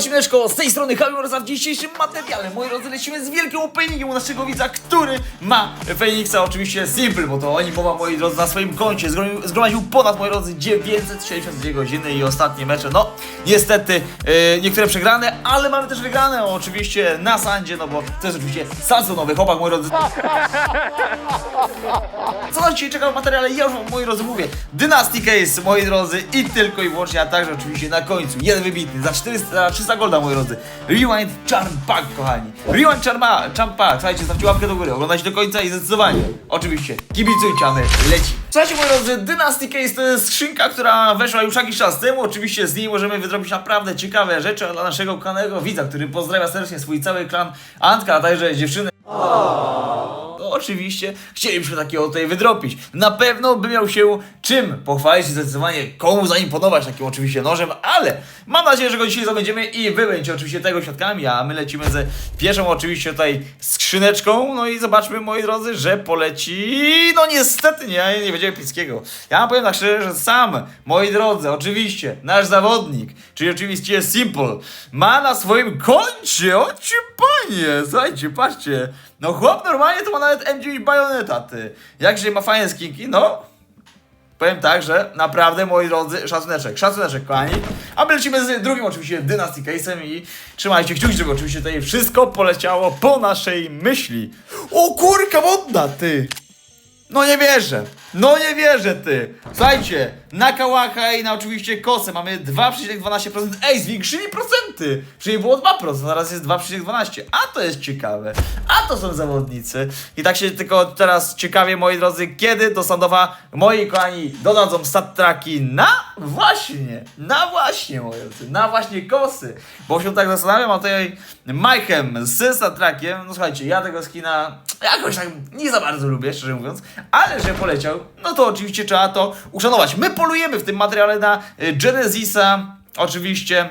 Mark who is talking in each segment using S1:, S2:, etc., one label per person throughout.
S1: Siemano, Siemaneczko, z tej strony Kamil oraz w dzisiejszym materiale, moi drodzy, lecimy z wielkim openingiem u naszego widza, który ma Feniksa, oczywiście Simple, bo to oni mowa, moi drodzy, na swoim koncie zgromadził ponad, moi drodzy, 962 godziny i ostatnie mecze, no, niestety, e, niektóre przegrane, ale mamy też wygrane, oczywiście, na Sandzie, no bo to jest oczywiście Sansonowy chłopak, moi drodzy, co nas dzisiaj czeka w materiale? Ja już moi drodzy, mówię. Dynasty Case, moi drodzy, i tylko i wyłącznie, a także oczywiście na końcu, jeden wybitny, za 400, za 300 golda, moi drodzy. Rewind Charm Pack, kochani. Rewind Charm, Pack, słuchajcie, zostawcie łapkę do góry, oglądajcie do końca i zdecydowanie, oczywiście, kibicujcie, a my leci. Słuchajcie, moi drodzy, Dynasty Case to jest skrzynka, która weszła już jakiś czas temu, oczywiście z niej możemy wydrobić naprawdę ciekawe rzeczy, dla naszego kochanego widza, który pozdrawia serdecznie swój cały klan Antka, a także dziewczyny to oczywiście chcielibyśmy takiego tutaj wydropić. Na pewno by miał się czym pochwalić i zdecydowanie komu zaimponować takim oczywiście nożem, ale mam nadzieję, że go dzisiaj zabędziemy i wy będziecie oczywiście tego świadkami, a my lecimy ze pierwszą oczywiście tutaj skrzyneczką, no i zobaczmy moi drodzy, że poleci, no niestety nie, nie będzie epickiego. Ja powiem tak szczerze, że sam, moi drodzy, oczywiście, nasz zawodnik, czyli oczywiście Simple, ma na swoim koncie, ocie panie, słuchajcie, patrzcie, no chłop normalnie to ma nawet M9 Bayonetta, ty. Jakże ma fajne skinki, no. Powiem tak, że naprawdę, moi drodzy, szacuneczek, szacuneczek, kochani. A my lecimy z drugim oczywiście Dynasty Case'em i trzymajcie kciuki, żeby oczywiście tutaj wszystko poleciało po naszej myśli. O kurka wodna, ty! No nie wierzę, no nie wierzę ty. Słuchajcie, na Kałacha i na oczywiście kosę mamy 2,12%. Ej, zwiększyli procenty. Czyli było 2%, teraz jest 2,12%. A to jest ciekawe. A to są zawodnicy. I tak się tylko teraz ciekawie, moi drodzy, kiedy do Sandowa moi kochani dodadzą stat traki na właśnie, na właśnie, moi drodzy, na właśnie kosy. Bo się tak zastanawiam, a tutaj Majchem z stat trakiem, no słuchajcie, ja tego skina jakoś tak nie za bardzo lubię, szczerze mówiąc, ale że poleciał, no to oczywiście trzeba to uszanować. My polujemy w tym materiale na y, Genesisa, oczywiście,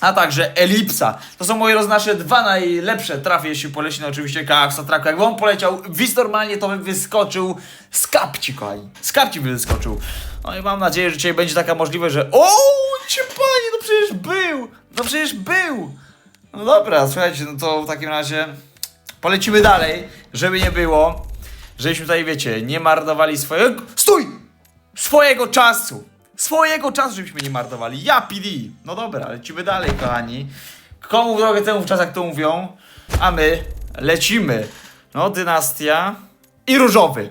S1: a także Elipsa. To są moje nasze dwa najlepsze trafy, jeśli poleci, no oczywiście Kaaksa Traku. Jakby on poleciał wis normalnie, to by wyskoczył z kapci, kochani. Z kapci by wyskoczył. No i mam nadzieję, że dzisiaj będzie taka możliwość, że o, cię panie, no przecież był, no przecież był. No dobra, słuchajcie, no to w takim razie polecimy dalej, żeby nie było, żebyśmy tutaj, wiecie, nie marnowali swojego... Stój! Swojego czasu! Swojego czasu, żebyśmy nie marnowali. Ja, PD! No dobra, lecimy dalej, kochani. Komu w drogę temu w czasach to mówią, a my lecimy. No, dynastia i różowy.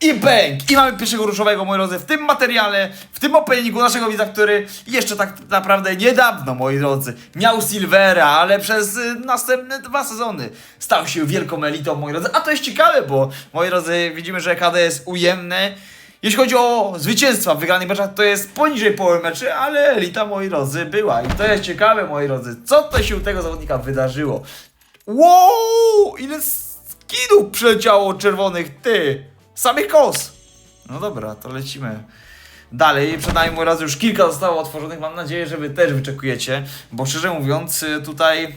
S1: I bęk! I mamy pierwszego różowego, moi drodzy, w tym materiale, w tym openingu naszego widza, który jeszcze tak naprawdę niedawno, moi drodzy, miał Silvera, ale przez y, następne dwa sezony stał się wielką elitą, moi drodzy. A to jest ciekawe, bo, moi drodzy, widzimy, że KD jest ujemne. Jeśli chodzi o zwycięstwa w wygranych meczach, to jest poniżej połowy meczy, ale elita, moi drodzy, była. I to jest ciekawe, moi drodzy, co to się u tego zawodnika wydarzyło. Wow! Ile skinów przeleciało czerwonych, ty! Samych kos! No dobra, to lecimy. Dalej, przed nami moi drodzy już kilka zostało otworzonych. Mam nadzieję, że wy też wyczekujecie, bo szczerze mówiąc, y, tutaj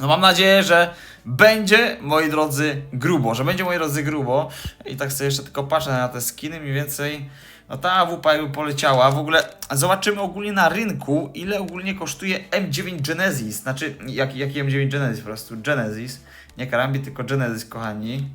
S1: no mam nadzieję, że będzie, moi drodzy, grubo, że będzie, moi drodzy, grubo. I tak sobie jeszcze tylko patrzę na te skiny, mniej więcej. No ta AWP jakby poleciała. W ogóle zobaczymy ogólnie na rynku, ile ogólnie kosztuje M9 Genesis. Znaczy, jaki, jaki M9 Genesis po prostu? Genesis. Nie Karambi, tylko Genesis, kochani.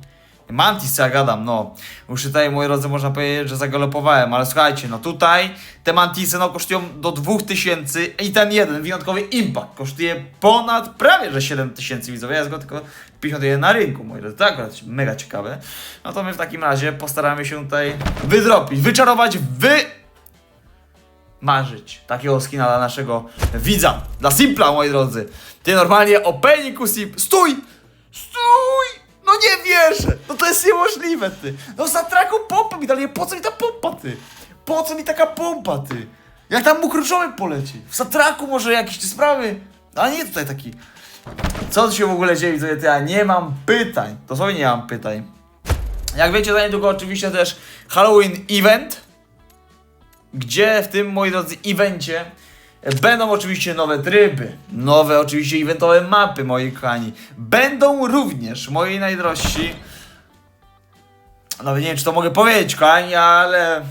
S1: Mantis, ja gadam, no. Już tutaj, moi drodzy, można powiedzieć, że zagalopowałem, ale słuchajcie, no tutaj te mantisy, no, kosztują do 2000 i ten jeden, wyjątkowy Impact, kosztuje ponad prawie, że 7000 widzowie, ja go tylko 51 na rynku, moi drodzy, to akurat mega ciekawe. No to my w takim razie postaramy się tutaj wydropić, wyczarować, wy marzyć takiego skina dla naszego widza, dla Simpla, moi drodzy. Ty normalnie opening u Simp... Stój! Stój! Nie wierzę! No to jest niemożliwe, ty! No za traką pompa mi dali, po co mi ta pompa, ty? Po co mi taka pompa, ty? Jak tam mógł różowy poleci? W satraku może jakieś te sprawy? A nie tutaj taki... Co tu się w ogóle dzieje, widzowie? Ja nie mam pytań. Dosłownie nie mam pytań. Jak wiecie, za niedługo oczywiście też Halloween Event, gdzie w tym, moi drodzy, evencie będą oczywiście nowe tryby, nowe oczywiście eventowe mapy, moi kochani. Będą również, moi najdrożsi, nawet nie wiem, czy to mogę powiedzieć, kochani, ale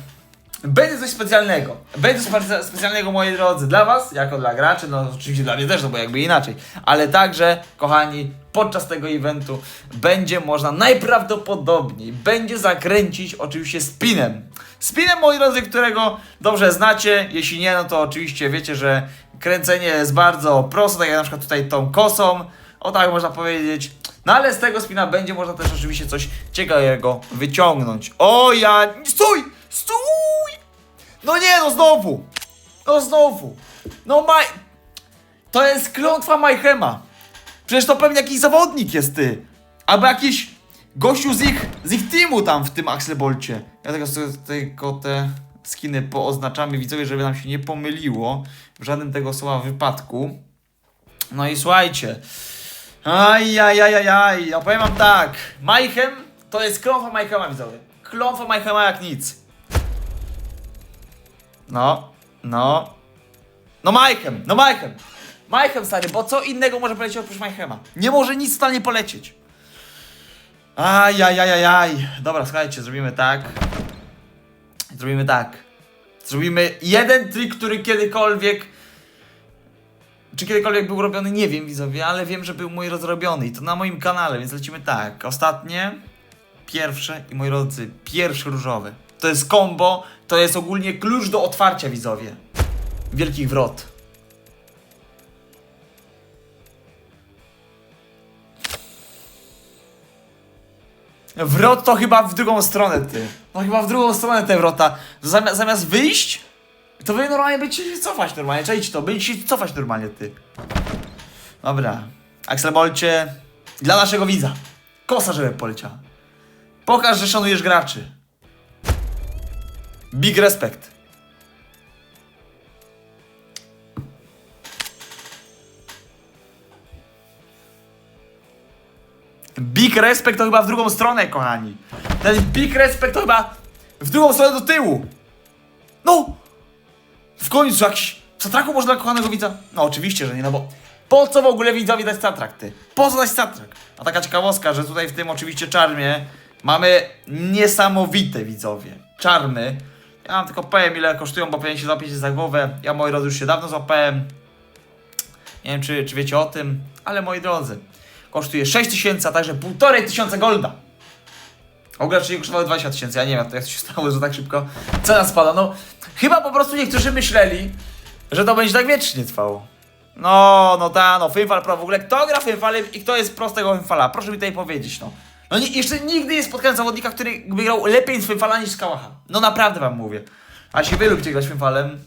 S1: Będzie coś specjalnego. Będzie coś spe- specjalnego, moi drodzy, dla was, jako dla graczy, no oczywiście dla mnie też, no bo jakby inaczej. Ale także, kochani, podczas tego eventu będzie można najprawdopodobniej, będzie zakręcić oczywiście spinem. Spinem, moi drodzy, którego dobrze znacie. Jeśli nie, no to oczywiście wiecie, że kręcenie jest bardzo proste, tak jak na przykład tutaj tą kosą. O tak można powiedzieć. No ale z tego spina będzie można też oczywiście coś ciekawego wyciągnąć. O ja... Stój! Stój! No nie, no znowu! No znowu! No maj... To jest klątwa Majchema. Przecież to pewnie jakiś zawodnik jest ty. Albo jakiś gościu z ich, z ich teamu tam w tym Axlebolcie. Ja tego, tylko te skiny pooznaczamy widzowie, żeby nam się nie pomyliło w żadnym tego słowa wypadku. No i słuchajcie. Ajajajajaj, ja powiem wam tak. Majchem to jest klątwa Majchema widzowie. Klątwa Majchema jak nic. No, no. No Majchem, no Majchem. Majchem stary, bo co innego może polecieć oprócz Majchema? Nie może nic totalnie polecieć. Ajajajajaj. Dobra, słuchajcie, zrobimy tak. Zrobimy tak. Zrobimy jeden trik, który kiedykolwiek czy kiedykolwiek był robiony, nie wiem widzowie, ale wiem, że był mój rozrobiony i to na moim kanale, więc lecimy tak. Ostatnie, pierwsze i moi drodzy, pierwszy różowy. To jest combo, to jest ogólnie klucz do otwarcia widzowie. Wielkich wrot. Wrot to chyba w drugą stronę ty. No chyba w drugą stronę te wrota. Zamiast, zamiast wyjść, to wy normalnie będziecie się cofać normalnie. Cześć to, będziecie się cofać normalnie ty. Dobra. Axel Bolcie, dla naszego widza. Kosa, żeby poleciała. Pokaż, że szanujesz graczy. Big respect. Big respect to chyba w drugą stronę, kochani. Ten big respect to chyba w drugą stronę do tyłu. No! W końcu jakiś satraku można dla kochanego widza? No oczywiście, że nie, no bo po co w ogóle widzowi dać satrak, ty? Po co dać satrak? A taka ciekawostka, że tutaj w tym oczywiście czarmie mamy niesamowite widzowie. Czarmy. Ja wam tylko powiem ile kosztują, bo powinien się złapieć za głowę. Ja moi drodzy już się dawno złapałem. Nie wiem czy, czy wiecie o tym, ale moi drodzy. Kosztuje 6 tysięcy, a także 1,5 tysiąca golda. Ogóle czyli kosztowały 20 tysięcy, ja nie wiem jak to się stało, że tak szybko cena spada. No, chyba po prostu niektórzy myśleli, że to będzie tak wiecznie trwało. No, no ta, no, Fynfal Pro w ogóle, kto gra Fynfalem i kto jest prostego Fynfala? Proszę mi tutaj powiedzieć, no. No nie, jeszcze nigdy nie spotkałem zawodnika, który by grał lepiej z Fynfala niż z Kałacha. No naprawdę wam mówię. A jeśli wy lubicie grać Fynfalem,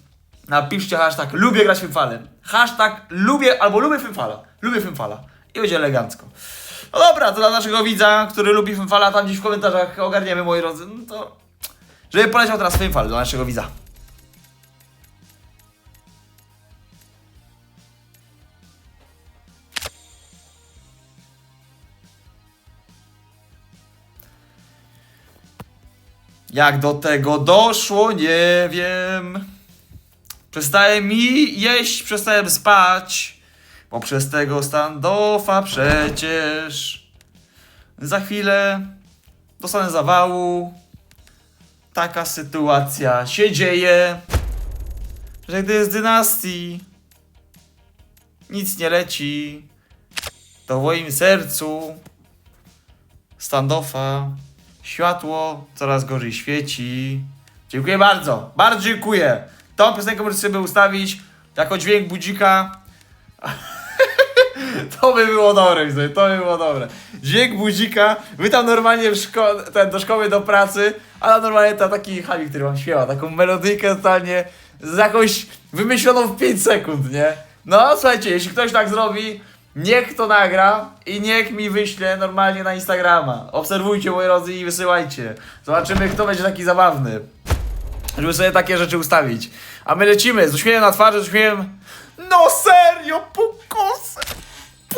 S1: napiszcie hashtag lubię grać Fynfalem. Hashtag lubię, albo lubię Fynfala. Lubię Fynfala. I będzie elegancko. No dobra, to dla naszego widza, który lubi Fynfala, tam gdzieś w komentarzach ogarniemy, moi drodzy, no to... Żeby poleciał teraz Fynfal dla naszego widza. Jak do tego doszło, nie wiem. Przestaje mi jeść, przestałem spać. Bo przez tego standoffa przecież za chwilę dostanę zawału. Taka sytuacja się dzieje, że gdy jest dynastii, nic nie leci, to w moim sercu standoffa światło coraz gorzej świeci. Dziękuję bardzo, bardzo dziękuję. Tą piosenkę możecie sobie ustawić jako dźwięk budzika. To by było dobre, widzę, to by było dobre. Dźwięk budzika, wy tam normalnie w szko- ten, do szkoły, do pracy, a normalnie to taki Hali, który wam śpiewa, taką melodyjkę totalnie z jakąś wymyśloną w 5 sekund, nie? No słuchajcie, jeśli ktoś tak zrobi, niech to nagra i niech mi wyśle normalnie na Instagrama. Obserwujcie moi drodzy i wysyłajcie. Zobaczymy, kto będzie taki zabawny żeby sobie takie rzeczy ustawić. A my lecimy z uśmiechem na twarzy, z uśmiechem... No serio, po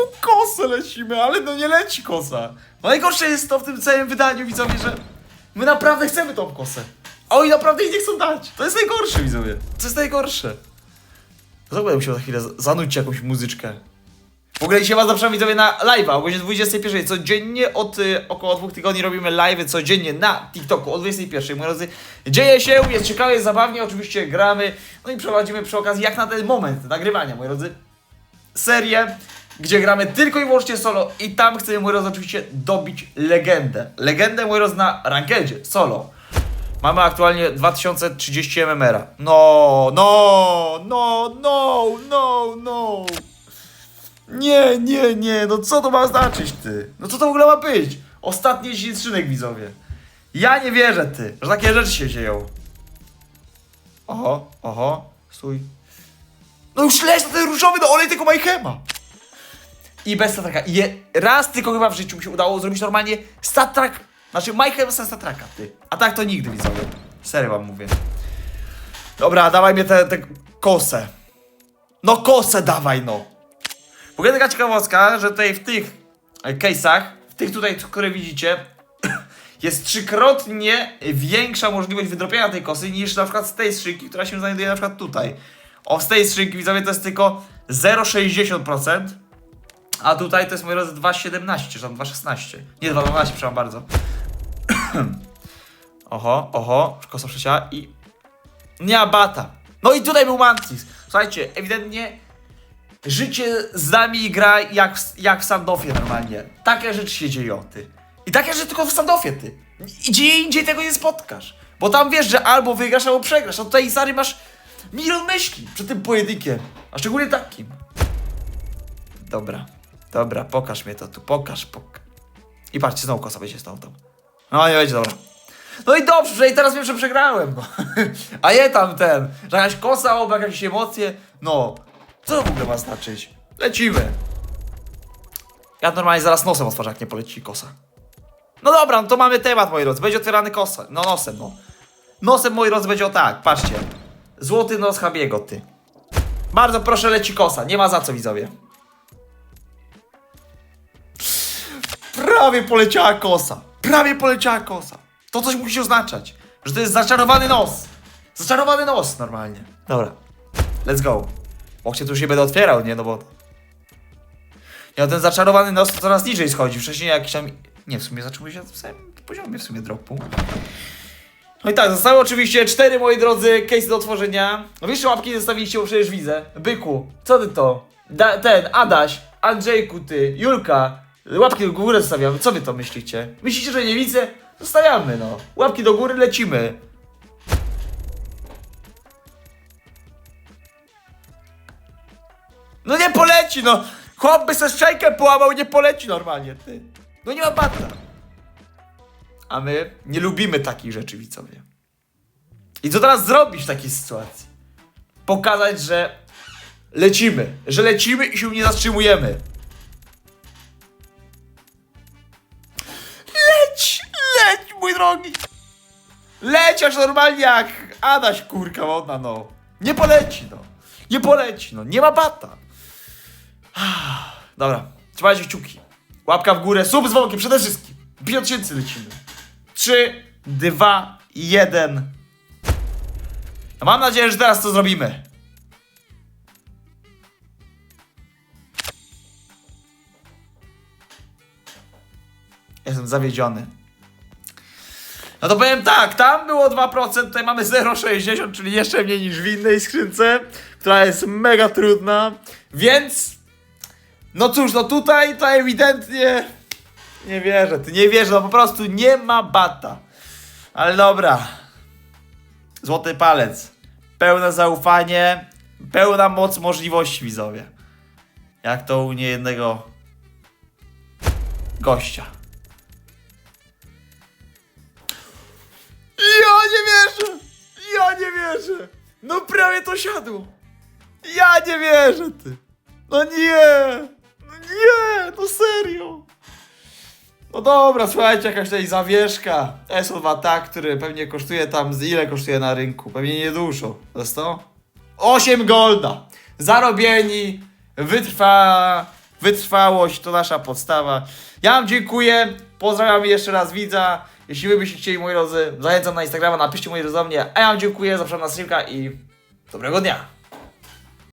S1: Po kosę lecimy, ale no nie leci kosa. No najgorsze jest to w tym całym wydaniu, widzowie, że my naprawdę chcemy tą kosę. A oni naprawdę jej nie chcą dać. To jest najgorsze, widzowie. To jest najgorsze. Będę musiał za chwilę z- zanucić jakąś muzyczkę. W ogóle dzisiaj was zapraszam widzowie na live'a o godzinie 21. Codziennie od y, około dwóch tygodni robimy live'y codziennie na TikToku o 21. Moi drodzy, dzieje się, jest ciekawie, jest zabawnie, oczywiście gramy, no i prowadzimy przy okazji jak na ten moment nagrywania, moi drodzy, serię, gdzie gramy tylko i wyłącznie solo i tam chcemy, moi drodzy, oczywiście dobić legendę. Legendę, moi drodzy, na rankedzie, solo. Mamy aktualnie 2030 MMR. No, no, no, no, no, no. Nie, nie, nie, no co to ma znaczyć ty? No co to w ogóle ma być? Ostatni szynek widzowie. Ja nie wierzę ty, że takie rzeczy się dzieją. Oho, oho, stój. No już leć na ten różowy, no olej tego Majchema. I bez statraka. I raz tylko chyba w życiu mi się udało zrobić normalnie statrak. Znaczy Majchem bez statraka, ty. A tak to nigdy widzowie. Serio wam mówię. Dobra, dawaj mnie tę kosę. No kosę dawaj no. W ogóle taka ciekawostka, że tutaj w tych e, case'ach, w tych tutaj, które widzicie, jest trzykrotnie większa możliwość wydropienia tej kosy niż na przykład z tej skrzynki, która się znajduje na przykład tutaj. O, z tej skrzynki widzowie to jest tylko 0,60%, a tutaj to jest moi drodzy 2,17 czy tam 2,16. Nie 2,12, przepraszam bardzo. oho, oho, kosa przecięła i... Nie ma bata. No i tutaj był Mantis. Słuchajcie, ewidentnie życie z nami gra jak w, jak w standoffie normalnie. Takie rzeczy się dzieją, ty. I takie rzeczy tylko w standoffie, ty. I gdzie indziej tego nie spotkasz. Bo tam wiesz, że albo wygrasz, albo przegrasz. A tutaj, stary, masz milion myśli przed tym pojedynkiem. A szczególnie takim. Dobra, dobra, pokaż mnie to tu, pokaż, pokaż. I patrzcie, znowu kosa będzie stał tam. No nie będzie, dobra. No i dobrze, że i teraz wiem, że przegrałem, no. A nie tam ten, że jakaś kosa albo jakieś emocje. No, co to w ogóle ma znaczyć? Lecimy. Ja normalnie zaraz nosem otworzę, jak nie poleci kosa. No dobra, no to mamy temat, moi drodzy. Będzie otwierany kosa. No nosem, no. Nosem, moi drodzy, będzie o tak, patrzcie. Złoty nos Habiego, ty. Bardzo proszę, leci kosa. Nie ma za co, widzowie. Prawie poleciała kosa. Prawie poleciała kosa. To coś musi oznaczać, że to jest zaczarowany nos. Zaczarowany nos normalnie. Dobra. Let's go. Się tu już nie będę otwierał, nie? No bo... Ja ten zaczarowany nos coraz niżej schodzi. Wcześniej jakiś tam... Nie, w sumie zatrzymuje się tym samym poziomie w sumie dropu. No i tak, zostały oczywiście cztery, moi drodzy, case do otworzenia. No wiesz, łapki zostawiliście, bo przecież widzę. Byku, co ty to? Da, ten, Adaś, Andrzejku, ty, Julka. Łapki do góry zostawiamy. Co wy to myślicie? Myślicie, że nie widzę? Zostawiamy, no. Łapki do góry, lecimy. No nie poleci, no! Chłop by se szczękę połamał, nie poleci normalnie, ty. No nie ma bata. A my nie lubimy takich rzeczy, widzowie. I co teraz zrobić w takiej sytuacji? Pokazać, że lecimy, że lecimy i się nie zatrzymujemy. Drogi. Leciasz normalnie jak Adaś, kurka wodna, no. Nie poleci, no. Nie poleci, no. Nie ma bata. Ah, Dobra, trzymajcie kciuki. Łapka w górę, sub z dzwonkiem przede wszystkim. 5 tysięcy lecimy. 3, 2, 1. No mam nadzieję, że teraz to zrobimy. Jestem zawiedziony. No to powiem tak, tam było 2%, tutaj mamy 0,60, czyli jeszcze mniej niż w innej skrzynce, która jest mega trudna, więc no cóż, no tutaj to ewidentnie nie wierzę, ty nie wierzę, no po prostu nie ma bata. Ale dobra. Złoty palec. Pełne zaufanie, pełna moc możliwości widzowie. Jak to u niejednego gościa. Nie wierzę! Ja nie wierzę! No prawie to siadło! Ja nie wierzę, ty! No nie! No nie! No serio! No dobra, słuchajcie, jakaś tutaj zawieszka SO2 tak, który pewnie kosztuje tam, z ile kosztuje na rynku? Pewnie niedużo. Jest to? 8 golda! Zarobieni, wytrwa, wytrwałość to nasza podstawa. Ja wam dziękuję, pozdrawiam jeszcze raz widza. Jeśli wy byście chcieli, moi drodzy, zachęcam na Instagrama, napiszcie moi drodzy do mnie. A ja wam dziękuję, zapraszam na streamka i dobrego dnia.